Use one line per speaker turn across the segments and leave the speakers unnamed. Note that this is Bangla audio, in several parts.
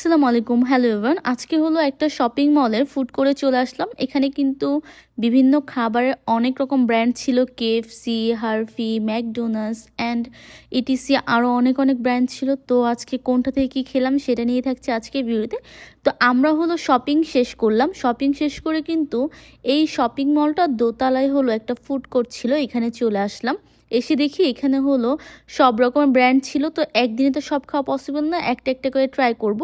আসসালামু আলাইকুম। হ্যালো এভান আজকে হলো একটা শপিং মলের ফুড করে চলে আসলাম। এখানে কিন্তু বিভিন্ন খাবারের অনেক রকম ব্র্যান্ড ছিল KFC Herfy McDonald's and etc আরও অনেক অনেক ব্র্যান্ড ছিল। তো আজকে কোনটা থেকে কী খেলাম সেটা নিয়ে থাকছে আজকে ভিডিওতে। তো আমরা হলো শপিং শেষ করলাম। শপিং শেষ করে কিন্তু এই শপিং মলটা দোতলায় হলো একটা ফুড কোর্ট ছিল, এখানে চলে আসলাম। এসে দেখি এখানে হলো সব রকমের ব্র্যান্ড ছিল, তো একদিনে তো সব খাওয়া পসিবল না, একটা একটা করে ট্রাই করব।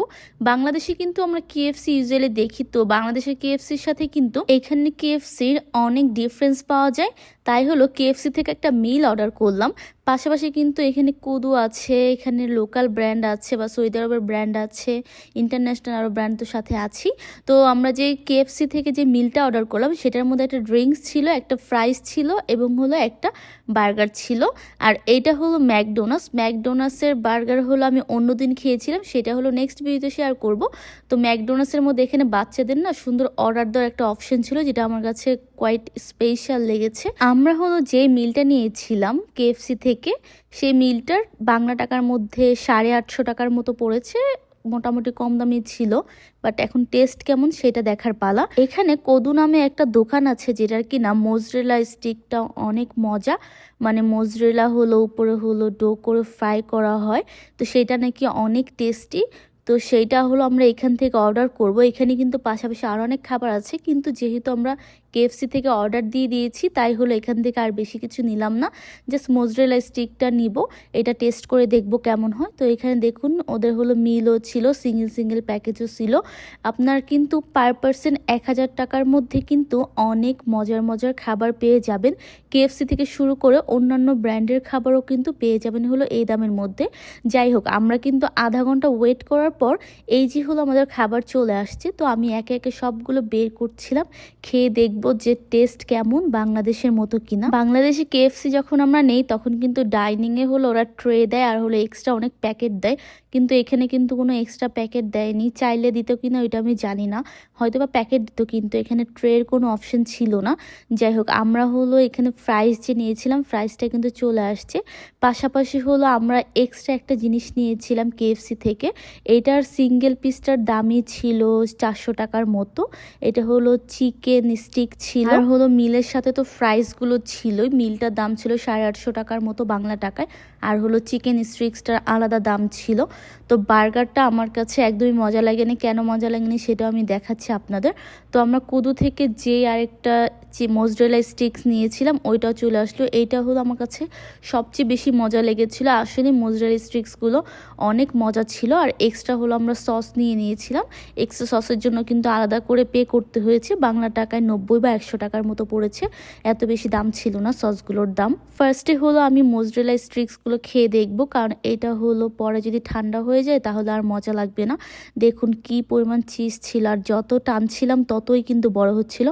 বাংলাদেশে কিন্তু আমরা কেএফসি ইউজুয়ালি দেখি, তো বাংলাদেশের কেএফসির সাথে কিন্তু এখানে কেএফসির অনেক ডিফারেন্স পাওয়া যায়। তাই হলো কেএফসি থেকে একটা মিল অর্ডার করলাম। পাশাপাশি কিন্তু এখানে কুদু আছে, এখানে লোকাল ব্র্যান্ড আছে বা সৌদি আরবের ব্র্যান্ড আছে ইন্টারন্যাশনাল আরও ব্র্যান্ড তো সাথে আছি। তো আমরা যে কেএফসি থেকে যে মিলটা অর্ডার করলাম, সেটার মধ্যে একটা ড্রিঙ্কস ছিল, একটা ফ্রাইস ছিল এবং হলো একটা বার্গার ছিল। আর এইটা হলো ম্যাকডোনাস। ম্যাকডোনাসের বার্গার হলো আমি অন্য দিন খেয়েছিলাম, সেটা হলো নেক্সট ভিডিওতে শেয়ার করব। তো ম্যাকডোনাসের মধ্যে এখানে বাচ্চাদের না সুন্দর অর্ডার দেওয়ার একটা অপশন ছিল, যেটা আমার কাছে কোয়াইট স্পেশাল লেগেছে। আমরা হলো যে মিলটা নিয়েছিলাম কেএফসি থেকে, সেই মিলটার বাংলা টাকার মধ্যে সাড়ে আটশো টাকার মতো পড়েছে। মোটামুটি কম দামি ছিল বাট এখন টেস্ট কেমন সেটা দেখার পালা। এখানে কদু নামে একটা দোকান আছে যেটার কি না মোজরেলা স্টিকটা অনেক মজা। মানে মোজরেলা হলো, উপরে হলো ডো করে ফ্রাই করা হয়, তো সেটা নাকি অনেক টেস্টি তো সেইটা হলো আমরা এখান থেকে অর্ডার করব। এখানে কিন্তু পাশাপাশি আরও অনেক খাবার আছে, কিন্তু যেহেতু আমরা কেএফসি থেকে অর্ডার দিয়ে দিয়েছি, তাই হলো এখান থেকে আর বেশি কিছু নিলাম না। জাস্ট মোজরেলা স্টিকটা নিব, এটা টেস্ট করে দেখব কেমন হয়। তো এখানে দেখুন, ওদের হলো মিলও ছিল সিঙ্গেল সিঙ্গেল প্যাকেজও ছিল। আপনার কিন্তু পার পার্সন এক হাজার টাকার মধ্যে কিন্তু অনেক মজার মজার খাবার পেয়ে যাবেন। কেএফসি থেকে শুরু করে অন্যান্য ব্র্যান্ডের খাবারও কিন্তু পেয়ে যাবেন হলো এই দামের মধ্যে। যাই হোক, আমরা কিন্তু আধা ঘণ্টা ওয়েট করার পর এই যে হলো আমাদের খাবার চলে আসছে, তো আমি একে একে সবগুলো বের করছিলাম। খেয়ে দেখব যে টেস্ট কেমন বাংলাদেশের মতো কিনা। বাংলাদেশে কেএফসি যখন আমরা নেই, তখন কিন্তু ডাইনিংয়ে হলো ওরা ট্রে দেয় আর হলো এক্সট্রা অনেক প্যাকেট দেয়। কিন্তু এখানে কিন্তু কোনো এক্সট্রা প্যাকেট দেয়নি। চাইলে দিত কি না ওইটা আমি জানি না। হয়তো বা প্যাকেট দিত, কিন্তু এখানে ট্রের কোনো অপশন ছিল না। যাই হোক, আমরা হলো এখানে ফ্রাইস যে নিয়েছিলাম ফ্রাইসটা কিন্তু চলে আসছে। পাশাপাশি হলো আমরা এক্সট্রা একটা জিনিস নিয়েছিলাম কেএফসি থেকে। এটার সিঙ্গেল পিসটার দামই ছিল চারশো টাকার মতো। এটা হলো চিকেন স্টিক ছিল। আর হলো মিলের সাথে তো ফ্রাইসগুলো ছিলই। মিলটার দাম ছিল সাড়ে আটশো টাকার মতো বাংলা টাকায়। আর হলো চিকেন স্ট্রিক্সটার আলাদা দাম ছিল। তো বার্গারটা আমার কাছে একদমই মজা লাগেনি। কেন মজা লাগেনি সেটাও আমি দেখাচ্ছি আপনাদের। তো আমরা কুদু থেকে যে আরেকটা মোজরেলা স্টিক্স নিয়েছিলাম, ওইটাও চলে আসলো। এইটা হলো আমার কাছে সবচেয়ে বেশি মজা লেগেছিলো। আসলে মোজরেলা স্টিক্সগুলো অনেক মজা ছিল। আর এক্সট্রা হলো আমরা সস নিয়ে নিয়েছিলাম। এক্সট্রা সসের জন্য কিন্তু আলাদা করে পে করতে হয়েছে। বাংলা টাকায় নব্বই বা একশো টাকার মতো পড়েছে। এত বেশি দাম ছিল না সসগুলোর দাম। ফার্স্টে হলো আমি মোজরেলা স্ট্রিক্সগুলো খেয়ে দেখব। কারণ এটা হলো পরে যদি ঠান্ডা হয়ে যায় তাহলে আর মজা লাগবে না। দেখুন কি পরিমাণ চিজ ছিল আর যত টানছিলাম ততই কিন্তু বড় হচ্ছিল।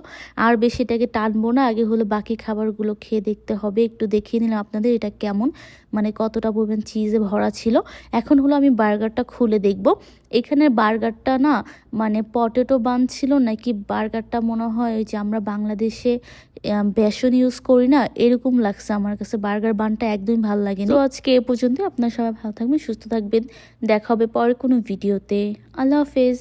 আর বেশি এটাকে টানবো না, আগে হলো বাকি খাবারগুলো খেয়ে দেখতে হবে। একটু দেখিয়ে নিলাম আপনাদের এটা কেমন। মানে কতটা পরিমাণ চিজে ভরা ছিল। এখন হলো আমি বার্গারটা খুলে দেখব। এখানের বার্গারটা না মানে পটেটো বান ছিল নাকি বার্গারটা মনে হয় ওই যে আমরা বাংলাদেশে বেসন ইউজ করি না এরকম লাগছে আমার কাছে। বার্গার বানটা একদমই ভালো লাগে তো আজকে এ পর্যন্ত আপনার সবাই ভালো থাকবেন সুস্থ থাকবেন। দেখা হবে পরে কোনো ভিডিওতে আল্লাহ হাফেজ।